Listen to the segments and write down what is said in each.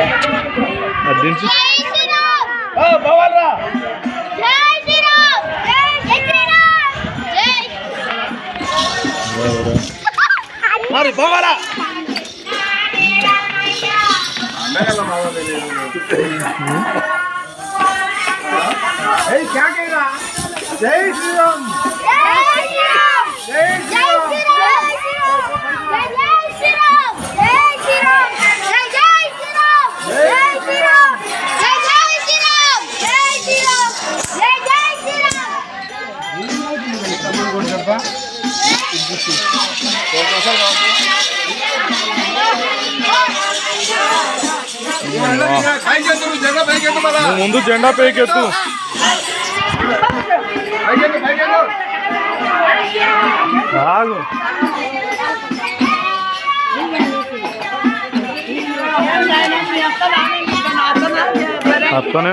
Adinsu. Jai Shri Ram. Oh, Bawalra. Jai Shri Ram. Jai Hey, ముందు జెండా పైకెత్తు బాగు అత్తనే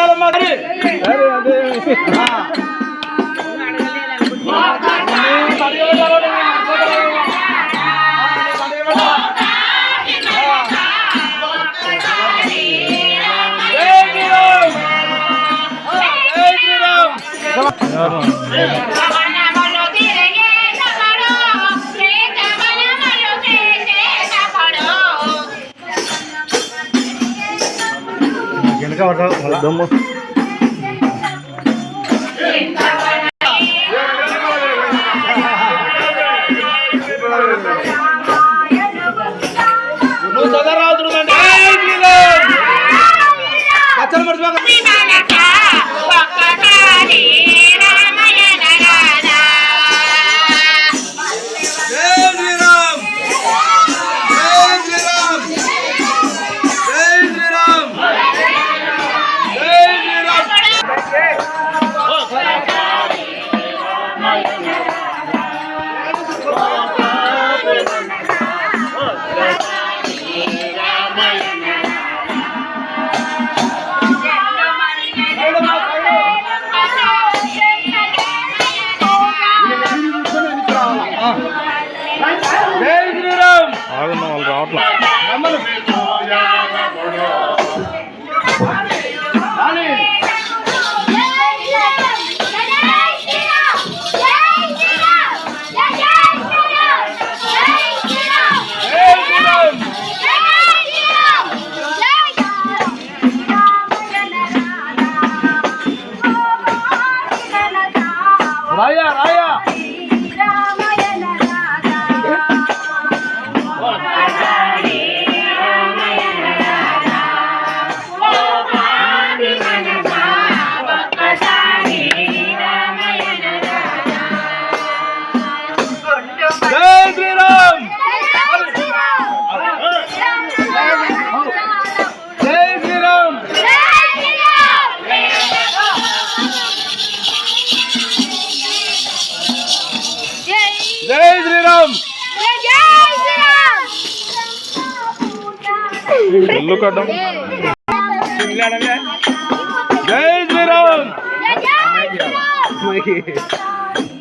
தாராளமாக దమ్ము నువ్వు చదరాజుడు అంటే পাতলা జై శ్రీరామ్ ఇల్లు కట్టం జై శ్రీరామ్